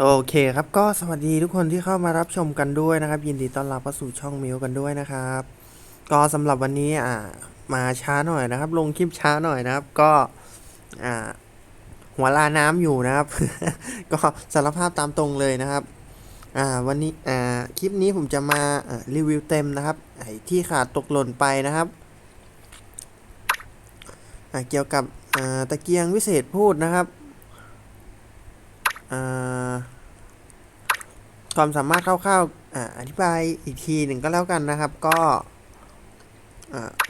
โอเคครับก็สวัสดีทุกคนที่เข้ามารับชมกันด้วยนะครับ ยินดีต้อนรับเข้าสู่ช่องมิวกันด้วยนะครับ ก็สำหรับวันนี้อ่ามาช้าหน่อยนะครับ ลงคลิปช้าหน่อยนะครับ ก็อ่าหัวลาน้ำอยู่นะครับ ก็สารภาพตามตรงเลยนะครับอ่าวันนี้อ่าคลิปนี้ผมจะมารีวิวเต็มนะครับไอ้ที่ขาดตกหล่นไปนะครับอ่าเกี่ยวกับอ่าตะเกียงวิเศษพูดนะครับ ความสามารถคร่าวๆออธิบายอีกทีหนึ่งก็แล้วกันนะครับ ก็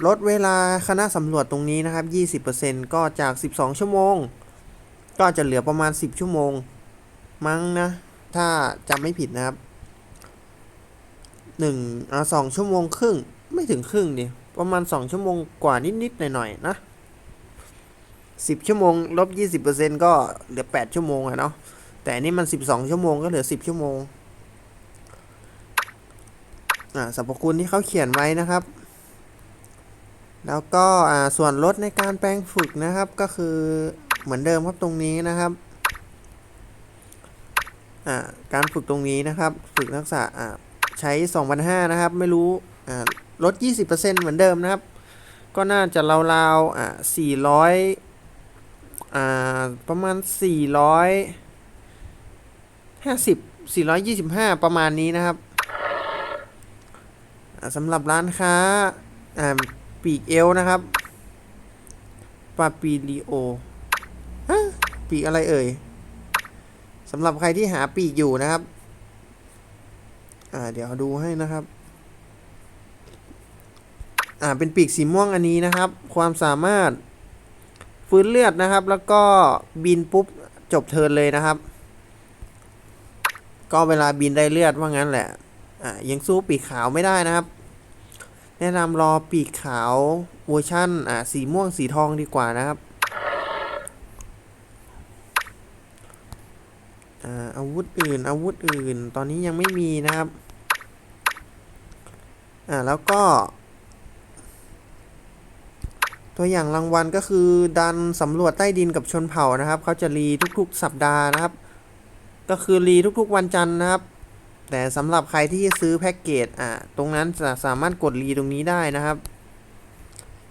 ลดเวลาคณะสำรวจตรงนี้นะครับ 20%ก็จาก 12 ชั่วโมง ก็จะเหลือประมาณ 10 ชั่วโมง มั้งนะ ถ้าจำไม่ผิดนะครับ1อ่า2ชั่วโมงครึ่ง ไม่ถึงครึ่งดิประมาณ 2 ชั่วโมงกว่านิดๆหน่อยๆนะ 10 ชั่วโมงลบ 20%ก็เหลือ 8 ชั่วโมงอะเนาะ แต่นี่มัน12ชั่วโมงก็เหลือ10ชั่วโมง อ่าสรรพคุณที่เขาเขียนไว้นะครับ แล้วก็อ่าส่วนลดในการแปลงฝึกนะครับก็คือเหมือนเดิมครับตรงนี้นะครับ อ่าการฝึกตรงนี้นะครับ ฝึกทักษะอ่าใช้2,500นห้านะครับ ไม่รู้อ่าลด20%เปอร์เซ็นเหมือนเดิมนะครับ ก็น่าจะราวๆอ่า400อ่าประมาณสี่ร้อย 450 425ประมาณนี้นะครับสำหรับร้านค้าปีกเอลนะครับปาปีริโอปีกอะไรเอ่ยสำหรับใครที่หาปีกอยู่นะครับเดี๋ยวดูให้นะครับอ่าเป็นปีกสีม่วงอันนี้นะครับ ความสามารถฟื้นเลือดนะครับ แล้วก็บินปุ๊บจบเทินเลยนะครับ ก็เวลาบินได้เลือดว่างั้นแหละอะยังสู้ปีกขาวไม่ได้นะครับ แนะนำรอปีกขาวเวอร์ชั่นอะสีม่วงสีทองดีกว่านะครับอ่าอาวุธอื่นอาวุธอื่น ตอนนี้ยังไม่มีนะครับ อ่าแล้วก็ ตัวอย่างรางวัลก็คือดันสำรวจใต้ดินกับชนเผ่านะครับ เขาจะรีทุกๆ สัปดาห์นะครับ ก็คือรีทุกๆวันจันทร์นะครับ แต่สำหรับใครที่ซื้อแพ็กเกจอะตรงนั้นจะสามารถกดรีตรงนี้ได้นะครับ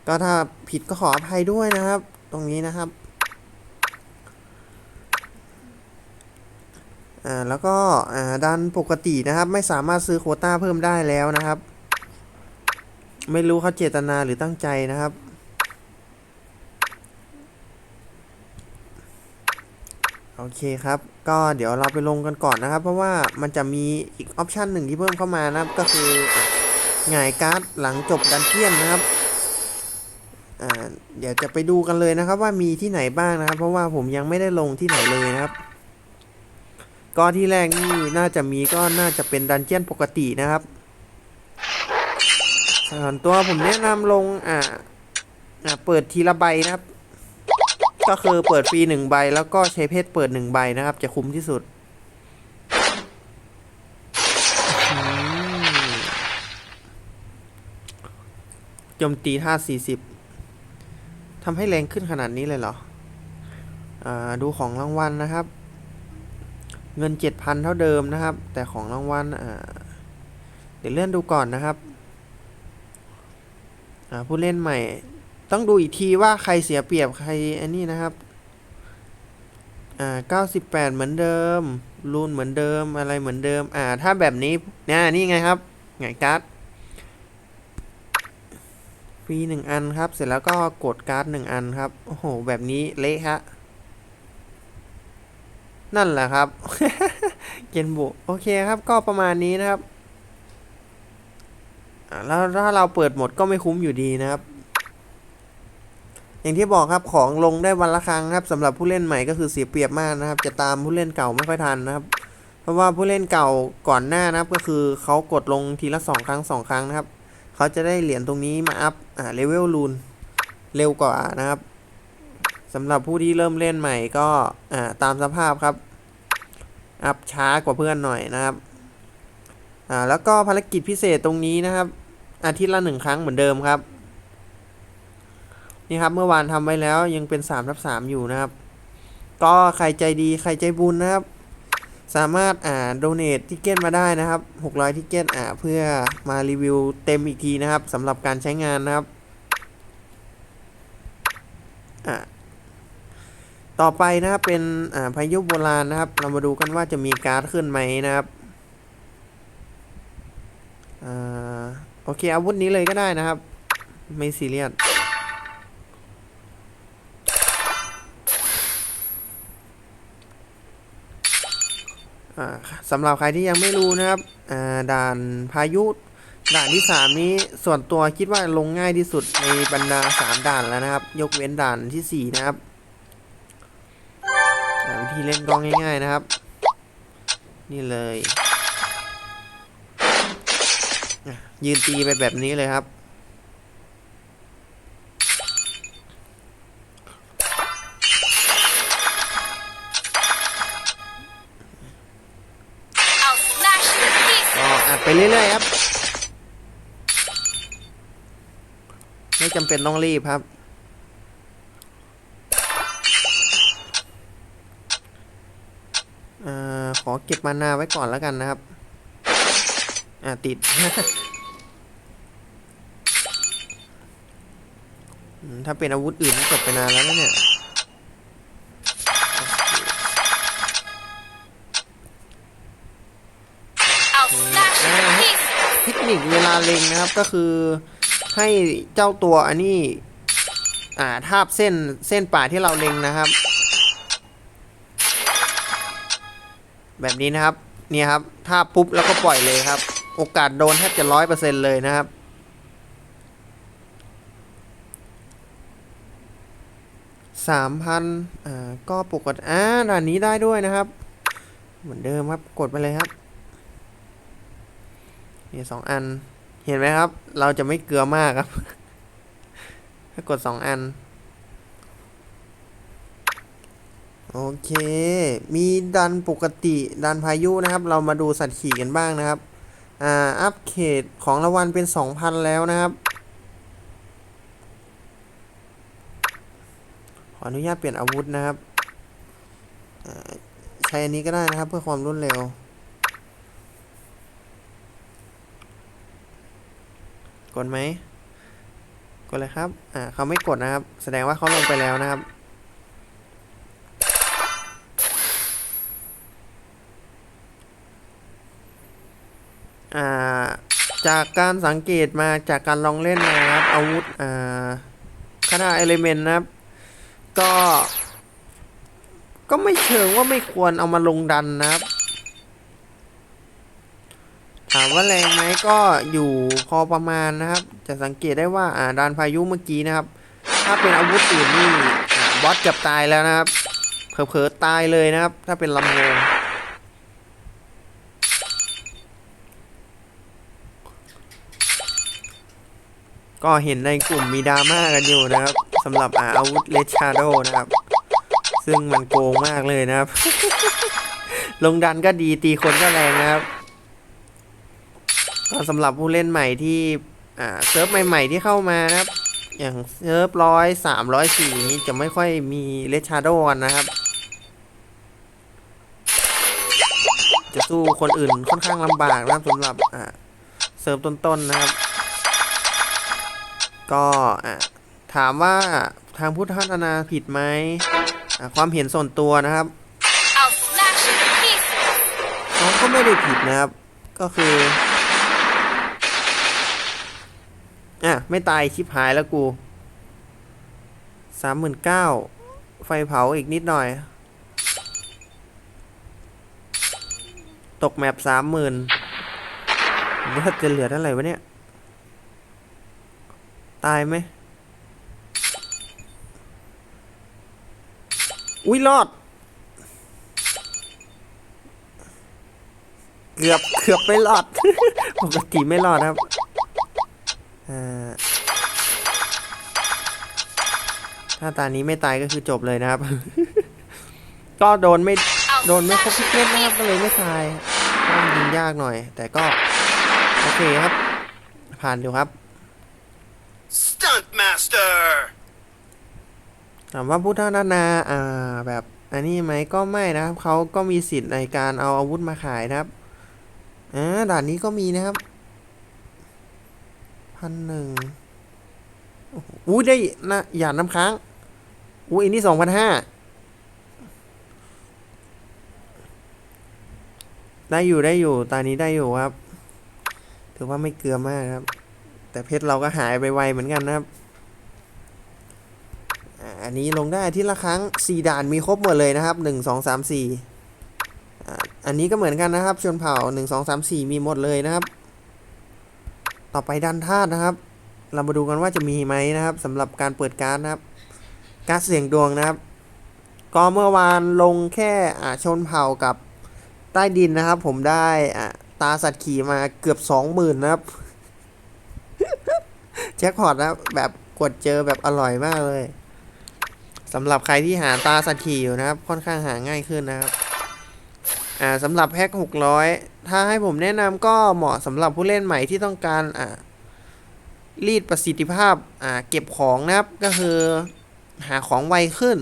ก็ถ้าผิดก็ขออภัยด้วยนะครับ ตรงนี้นะครับอ่าแล้วก็อ่าดันปกตินะครับ ไม่สามารถซื้อโควต้าเพิ่มได้แล้วนะครับ ไม่รู้เขาเจตนาหรือตั้งใจนะครับ อเคครับ ก็เดี๋ยวเราไปลงกันก่อนนะครับ เพราะว่ามันจะมีอีกออปชันหนึ่งที่เพิ่มเข้ามานะครับ ก็คือหงายการ์ดหลังจบดันเจียนนะครับเดี๋ยวจะไปดูกันเลยนะครับ ว่ามีที่ไหนบ้างนะครับ เพราะว่าผมยังไม่ได้ลงที่ไหนเลยนะครับ ก็ที่แรกนี่น่าจะมีก็น่าจะเป็นดันเจียนปกตินะครับส่วนตัวผมแนะนำลงอ่าอ่าเปิดทีละใบนะครับ ก็คือเปิดฟรีหนึ่งใบ แล้วก็ใช้เพชรเปิดหนึ่งใบนะครับ จะคุ้มที่สุด โจมตีท่าสี่สิบทำให้แรงขึ้นขนาดนี้เลยเหรออดูของรางวัลนะครับ เงินเจ็ดพันเท่าเดิมนะครับ แต่ของรางวัลเดี๋ยวเลื่อนดูก่อนนะครับผู้เล่นใหม่ ต้องดูอีกทีว่าใครเสียเปรียบใครอันนี้นะครับ อ่า 98 เหมือนเดิม รูนเหมือนเดิม อะไรเหมือนเดิม อ่า ถ้าแบบนี้เนี่ยนี่ไงครับไงการ์ดฟรีหนึ่งอันครับ เสร็จแล้วก็กดการ์ดหนึ่งอันครับ โอ้โห แบบนี้เละฮะ นั่นแหละครับ เกนบุ โอเคครับ ก็ประมาณนี้นะครับ แล้วถ้าเราเปิดหมดก็ไม่คุ้มอยู่ดีนะครับ อย่างที่บอกครับของลงได้วันละครั้งครับสำหรับผู้เล่นใหม่ก็คือเสียเปรียบมากนะครับ จะตามผู้เล่นเก่าไม่ค่อยทันนะครับ เพราะว่าผู้เล่นเก่าก่อนหน้านะครับก็คือเขากดลงทีละสองครั้งสองครั้งนะครับเขาจะได้เหรียญตรงนี้มาอัพอ่าเลเวลลูนเร็วกว่านะครับสำหรับผู้ที่เริ่มเล่นใหม่ก็อ่าตามสภาพครับ อัพช้ากว่าเพื่อนหน่อยนะครับอ่าแล้วก็ภารกิจพิเศษตรงนี้นะครับ อาทิตย์ละหนึ่งครั้งเหมือนเดิมครับ นี่ครับเมื่อวานทำไว้แล้วยังเป็น3ทับ3อยู่นะครับ ก็ใครใจดีใครใจบุญนะครับ สามารถอ่าโดเนททิเก็ตมาได้นะครับ 600ทิเก็ตอ่าเพื่อมารีวิวเต็มอีกทีนะครับสำหรับการใช้งานนะครับอ่าต่อไปนะครับเป็นอ่าพายุโบราณนะครับ เรามาดูกันว่าจะมีการ์ดขึ้นไหมนะครับอ่าโอเคอาวุธนี้เลยก็ได้นะครับ ไม่ซีเรียส สำหรับใครที่ยังไม่รู้นะครับด่านพายุด่านที่ 3 นี้ส่วนตัวคิดว่าลงง่ายที่สุดในบรรดา 3 ด่านแล้วนะครับ ยกเว้นด่านทีสี่4 นะครับอ่าวิธีเล่นก็ง่ายๆนะครับ นี่เลย ยืนตีไปแบบนี้เลยครับ เรื่อยๆครับ ไม่จำเป็นต้องรีบครับอ่าขอเก็บมานาไว้ก่อนแล้วกันนะครับ อ่าติด ถ้าเป็นอาวุธอื่นจบไปนานแล้วนะเนี่ย คนิคเลาเล็งนะครับก็คือให้เจ้าตัวอันนี้อ่าทาบเส้นเส้นป่าที่เราเล็งนะครับ แบบนี้นะครับเนี่ยครับทาบปุ๊บแล้วก็ปล่อยเลยครับ โอกาสโดนแทบจะร้อยเปอร์เซ็นเลยนะครับสามพันอ่าก็ปกติอ่าด่านนี้ได้ด้วยนะครับ เหมือนเดิมครับกดไปเลยครับนี่สองอัน เห็นไหมครับ เราจะไม่เกลือมากครับ ถ้ากดสองอัน โอเค มีดันปกติดันพายุนะครับ เรามาดูสัตว์ขี่กันบ้างนะครับ อ่า อัพเขตของรางวัลเป็น2,000แล้วนะครับ ขออนุญาตเปลี่ยนอาวุธนะครับ ใช้อันนี้ก็ได้นะครับเพื่อความรวดเร็ว กดไหมกดเลยครับ อ่าเขาไม่กดนะครับ แสดงว่าเขาลงไปแล้วนะครับ อ่า จากการสังเกตมาจากการลองเล่นนะครับ อาวุธ อ่าคณะเอลิเมนต์นะครับ ก็ ก็ไม่เชิงว่าไม่ควรเอามาลงดันนะครับ ถามว่าแรงไหมก็อยู่พอประมาณนะครับ จะสังเกตได้ว่าอ่าดานพายุเมื่อกี้นะครับ ถ้าเป็นอาวุธอื่นนี่บอสเกือบตายแล้วนะครับเผลอๆตายเลยนะครับ ถ้าเป็นลำโพงก็เห็นในกลุ่มมีดราม่ากันอยู่นะครับสำหรับอาอาวุธเลชาโดนะครับ ซึ่งมันโกงมากเลยนะครับ ลงดันก็ดีตีคนก็แรงนะครับ ก็สำหรับผู้เล่นใหม่ที่อ่าเซิร์ฟใหม่ ๆ ที่เข้ามานะครับ อย่างเซิร์ฟร้อยสามร้อยสี่นี้จะไม่ค่อยมีเลชาโดกันนะครับ จะสู้คนอื่นค่อนข้างลำบากนะครับสำหรับอ่าเซิร์ฟต้นๆนะครับ ก็อ่าถามว่าทางผู้พัฒนาผิดไหมอ่าความเห็นส่วนตัวนะครับ I'll smash you to pieces. เขาก็ไม่ได้ผิดนะครับ ก็คือ อะ ไม่ตายชิบหายแล้วกูสามหมื่นเก้าไฟเผาอีกนิดหน่อย ตกแมปสามหมื่นเลือดจะเหลือเท่าไหร่วะเนี่ย ตายไหม อุ้ยรอด เกือบเกือบไม่รอด ปกติไม่รอดครับ ถ้าตานี้ไม่ตายก็คือจบเลยนะครับ ก็โดนไม่ I'll โดนไม่ครบ smash ทุ you ก to เม็ดนะครับก็ pieces. เลยไม่ตายก็ยิงยากหน่อย แต่ก็ โอเคครับ ผ่านอยู่ครับ Stunt Master! ถามว่าพุทธนานาอ่าแบบอันนี้ไหมก็ไม่นะครับเขาก็มีสิทธิ์ในการเอาอาวุธมาขายนะครับอ่าด่านนี้ก็มีนะครับ พันหนึ่งอู้ได้นะหยาดน้ำค้างอู้อันนี้สองพันห้าได้อยู่ได้อยู่ตอนนี้ได้อยู่ครับ ถือว่าไม่เกลือมากครับ แต่เพชรเราก็หายไปไวเหมือนกันนะครับอันนี้ลงได้ที่ละครั้ง 4 ด่านมีครบหมดเลยนะครับ 1 2 3 4อ่าอันนี้ก็เหมือนกันนะครับ ชนเผ่า 1 2 3 4 มีหมดเลยนะครับ ต่อไปดันธาตุนะครับ เรามาดูกันว่าจะมีไหมนะครับสำหรับการเปิดการ์ดนะครับ การ์ดเสี่ยงดวงนะครับ ก็เมื่อวานลงแค่อาชนเผ่ากับใต้ดินนะครับ ผมได้อ่าตาสัตว์ขี่มาเกือบ20,000นะครับแจ็คพอตนะครับแบบกดเจอแบบอร่อยมากเลยสำหรับใครที่หาตาสัตว์ขี่อยู่นะครับ ค่อนข้างหาง่ายขึ้นนะครับ อ่าสำหรับแพ็ค600 ถ้าให้ผมแนะนำก็เหมาะสำหรับผู้เล่นใหม่ที่ต้องการอ่ารีดประสิทธิภาพอ่าเก็บของนะครับก็คือหาของไวขึ้น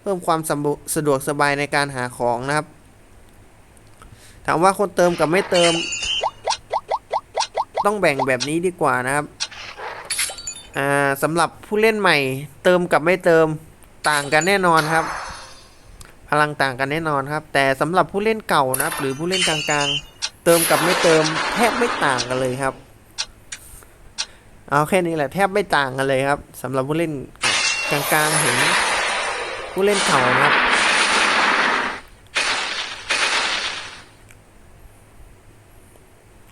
เพิ่มความสะดวกสะดวกสบายในการหาของนะครับ ถามว่าคนเติมกับไม่เติม ต้องแบ่งแบบนี้ดีกว่านะครับอ่าสำหรับผู้เล่นใหม่ เติมกับไม่เติมต่างกันแน่นอนครับ พลังต่างกันแน่นอนครับ แต่สำหรับผู้เล่นเก่านะครับ หรือผู้เล่นกลางๆ เติมกับไม่เติมแทบไม่ต่างกันเลยครับ เอาแค่นี้แหละแทบไม่ต่างกันเลยครับสำหรับผู้เล่นกลางๆเห็นผู้เล่นเก่านะครับ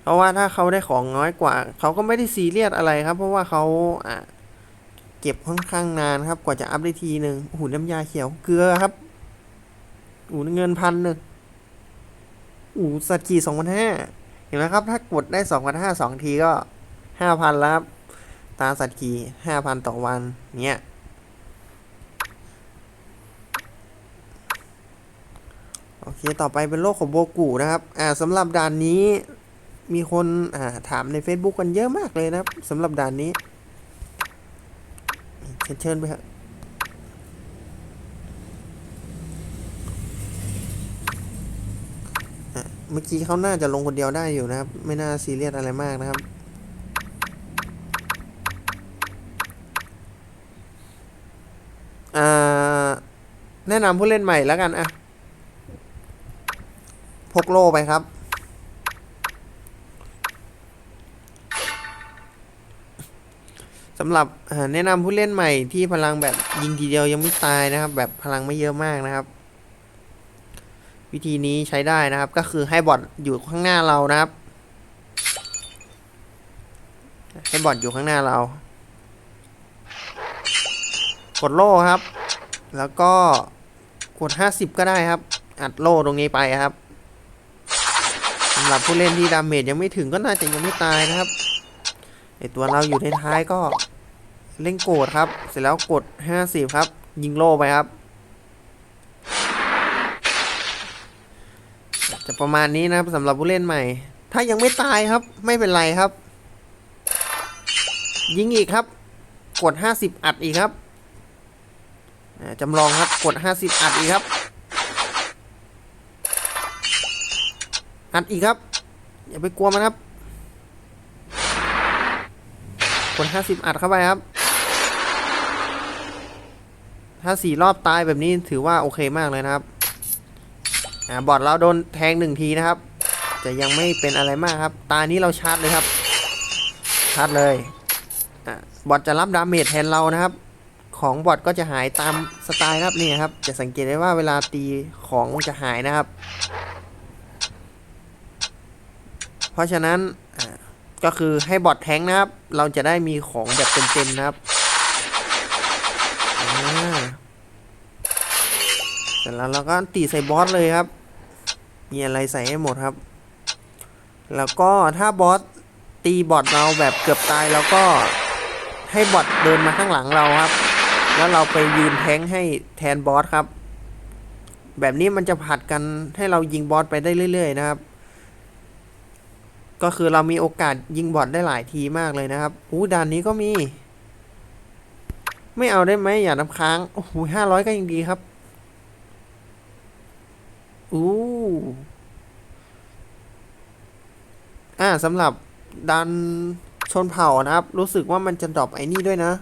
เพราะว่าถ้าเขาได้ของน้อยกว่า เขาก็ไม่ได้ซีเรียสอะไรครับ เพราะว่าเขาอะเก็บค่อนข้างนานครับ กว่าจะอัพได้ทีหนึ่งโอ้โหูน้ำยาเขียวเกลือครับ อ้เงินพันหนึ่งอ้สัตว์ขี่สองพันห้าเห็นไหมครับ ถ้ากดได้สองพันห้าสองทีก็ห้าพันแล้วครับ ตาสัตว์ขี่ห้าพันต่อวันเนี้ยโอเค ต่อไปเป็นโลกของโบกูนะครับ อ่าสำหรับด่านนี้มีคนอ่าถามใน Facebook กันเยอะมากเลยนะครับสำหรับด่านนี้ เชิญเชิญไปครับอะ เมื่อกี้เขาน่าจะลงคนเดียวได้อยู่นะครับ ไม่น่าซีเรียสอะไรมากนะครับ แนะนำผู้เล่นใหม่แล้วกันอะพกโล่ไปครับ สำหรับแนะนำผู้เล่นใหม่ที่พลังแบบยิงทีเดียวยังไม่ตายนะครับ แบบพลังไม่เยอะมากนะครับ วิธีนี้ใช้ได้นะครับ ก็คือให้บอทอยู่ข้างหน้าเรานะครับ ให้บอทอยู่ข้างหน้าเรา กดโล่ครับ แล้วก็กด 50 ก็ได้ครับ อัดโล่ตรงนี้ไปครับสำหรับผู้เล่นที่ดาเมจยังไม่ถึงก็น่าจะยังไม่ตายนะครับไอตัวเราอยู่ท้ายๆก็เล่นโกดครับ เสร็จแล้วกด 50 ครับ ยิงโล่ไปครับ จะประมาณนี้นะครับสำหรับผู้เล่นใหม่ ถ้ายังไม่ตายครับไม่เป็นไรครับ ยิงอีกครับ กด 50 อัดอีกครับจำลองครับกด 50 อัดอีกครับ อัดอีกครับ อย่าไปกลัวมันครับ กด 50 อัดเข้าไปครับ ถ้าสี่รอบตายแบบนี้ถือว่าโอเคมากเลยนะครับ อ่าบอดเราโดนแทงหนึ่งทีนะครับ จะยังไม่เป็นอะไรมากครับ ตานี้เราชาร์จเลยครับ ชาร์จเลยอ่าบอดจะรับดาเมจแทนเรานะครับ ของบอดก็จะหายตามสไตล์ครับนี่ครับ จะสังเกตได้ว่าเวลาตีของมันจะหายนะครับ เพราะฉะนั้นก็คือให้บอทแทงนะครับ เราจะได้มีของแบบเต็มๆนะครับเสร็จแล้วเราก็ตีใส่บอสเลยครับ มีอะไรใส่ให้หมดครับ แล้วก็ถ้าบอสตีบอทเราแบบเกือบตายแล้วก็ให้บอทเดินมาข้างหลังเราครับ แล้วเราไปยืนแทงให้แทนบอสครับ แบบนี้มันจะผัดกันให้เรายิงบอสไปได้เรื่อยๆนะครับ ก็คือเรามีโอกาสยิงบอทได้หลายทีมากเลยนะครับอู้ด่านนี้ก็มี ไม่เอาได้ไหมอย่าน้ำค้างโอ้โหห้าร้อยก็ยังดีครับ อู้ อ่าสำหรับดันชนเผ่านะครับ รู้สึกว่ามันจะดรอปไอ้นี่ด้วยนะ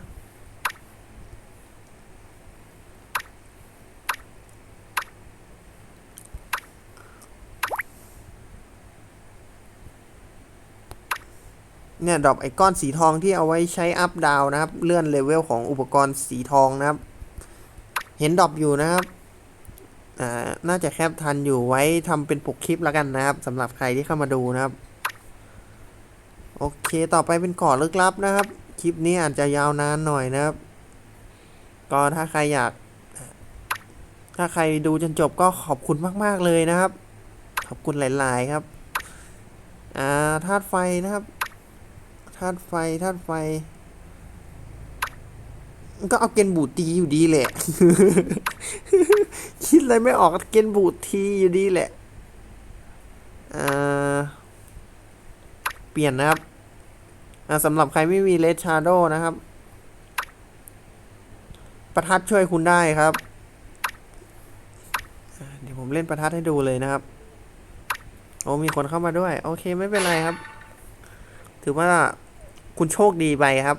เนี่ยดรอปไอก้อนสีทองที่เอาไว้ใช้อัพดาวนะครับ เลื่อนเลเวลของอุปกรณ์สีทองนะครับ เห็นดรอปอยู่นะครับ น่าจะแคปทันอยู่ไว้ทำเป็นปกคลิปแล้วกันนะครับสำหรับใครที่เข้ามาดูนะครับ โอเคต่อไปเป็นก่อลึกลับนะครับ คลิปนี้อาจจะยาวนานหน่อยนะครับ ก็ถ้าใครอยาก ถ้าใครดูจนจบก็ขอบคุณมาก ๆ เลยนะครับ ขอบคุณหลาย ๆ ครับ อ่าธาตุไฟนะครับธาตุไฟธาตุไฟ ก็เอาเกณฑ์บูตีอยู่ดีแหละ คิดอะไรไม่ออกก็เกณฑ์บูดทีอยู่ดีแหละเปลี่ยนนะครับสำหรับใครไม่มีเลดชาร์โดนะครับ ประทัดช่วยคุณได้ครับ เดี๋ยวผมเล่นประทัดให้ดูเลยนะครับ โอ้มีคนเข้ามาด้วย โอเคไม่เป็นไรครับ ถือว่าคุณโชคดีไปครับ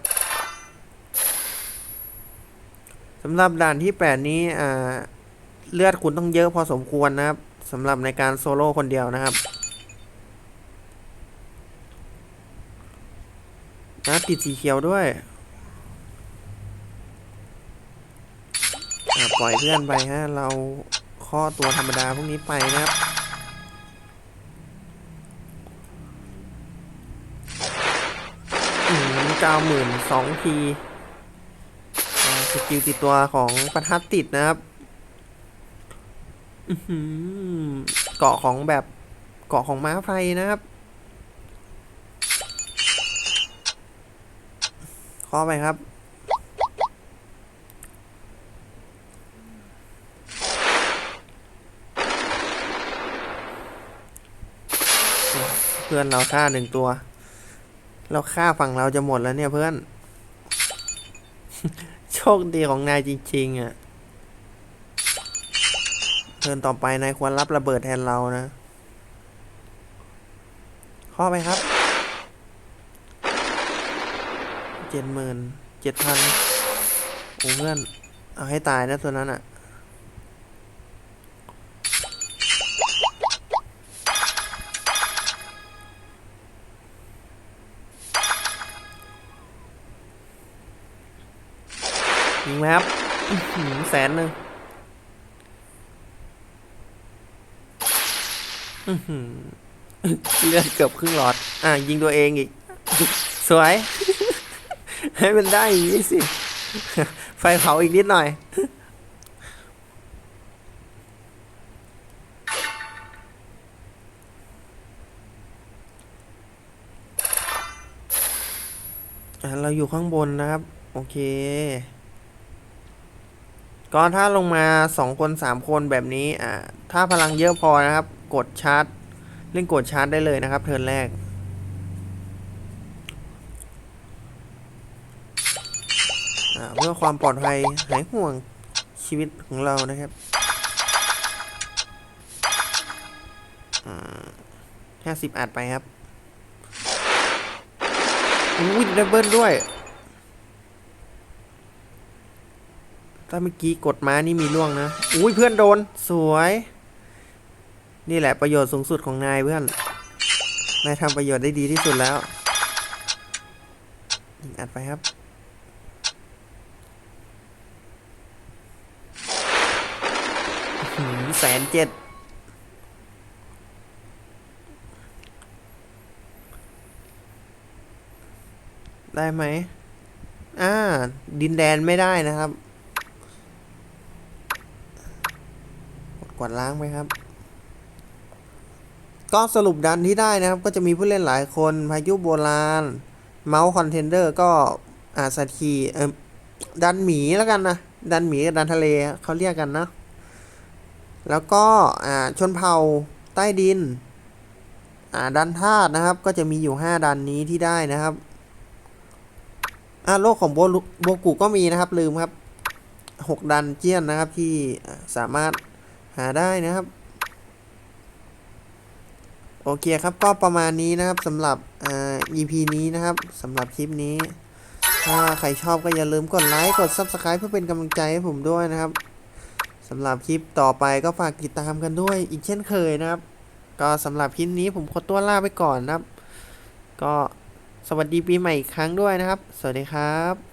สำหรับด่านที่ 8 นี้อ่า เลือดคุณต้องเยอะพอสมควรนะครับสำหรับในการโซโล่คนเดียวนะครับนะติดสีเขียวด้วยปล่อยเพื่อนไปฮะ เราข้อตัวธรรมดาพวกนี้ไปนะครับเก้าหมื่นสองทีสกิลติดตัวของประทัดติดนะครับ เกาะของแบบเกาะของม้าไฟนะครับข้อไปครับ เพื่อนเราฆ่าหนึ่งตัว เราฆ่าฝั่งเราจะหมดแล้วเนี่ยเพื่อน โชคดีของนายจริง ๆ อะ เทิร์นต่อไปนายควรรับระเบิดแทนเรานะ ข้อไปครับ เจ็ดหมื่นเจ็ดพันโอ้เพื่อน เอาให้ตายนะตัวนั้นอะ ยิงไหมครับอื้อหือแสนหนึ่งอื้อหือ เลือดเกือบครึ่งหลอด อะยิงตัวเองอีก สวย ให้มันได้อย่างนี้สิ ไฟเผาอีกนิดหน่อยอะเราอยู่ข้างบนนะครับ โอเค ก็ถ้าลงมาสองคนสามคนแบบนี้ อ่า ถ้าพลังเยอะพอนะครับ กดชาร์จเล่นกดชาร์จได้เลยนะครับ เทิร์นแรก เพื่อความปลอดภัยหายห่วงชีวิตของเรานะครับห้าสิบอัดไปครับอุ้ยดับเบิลด้วยถ้าเมื่อกี้กดม้านี่มีล่วงนะ อุ้ยเพื่อนโดน สวย นี่แหละประโยชน์สูงสุดของนายเพื่อน นายทำประโยชน์ได้ดีที่สุดแล้วยิงอัดไปครับ แสนเจ็ดได้ไหม อ่า ดินแดนไม่ได้นะครับ กดล้างไหมครับ ก็สรุปดันที่ได้นะครับ ก็จะมีผู้เล่นหลายคนพายุโบราณ เมาส์คอนเทนเดอร์ก็อาสาทีเออดันหมีแล้วกันนะ ดันหมีกับดันทะเลเขาเรียกกันนะ แล้วก็อ่าชนเผ่าใต้ดินอ่าดันธาตุนะครับ ก็จะมีอยู่ 5 ดันนี้ที่ได้นะครับอ่าโลกของโบลุโบกุก็มีนะครับลืมครับ 6 ดันเจียนนะครับที่สามารถหาได้นะครับ โอเคครับก็ประมาณนี้นะครับสำหรับอ่า EP นี้นะครับสำหรับคลิปนี้ ถ้าใครชอบก็อย่าลืมกดไลค์กด Subscribe เพื่อเป็นกำลังใจให้ผมด้วยนะครับสำหรับคลิปต่อไปก็ฝากติดตามกันด้วยอีกเช่นเคยนะครับ ก็สำหรับคลิปนี้ผมขอตัวลาไปก่อนนะครับ ก็สวัสดีปีใหม่อีกครั้งด้วยนะครับ สวัสดีครับ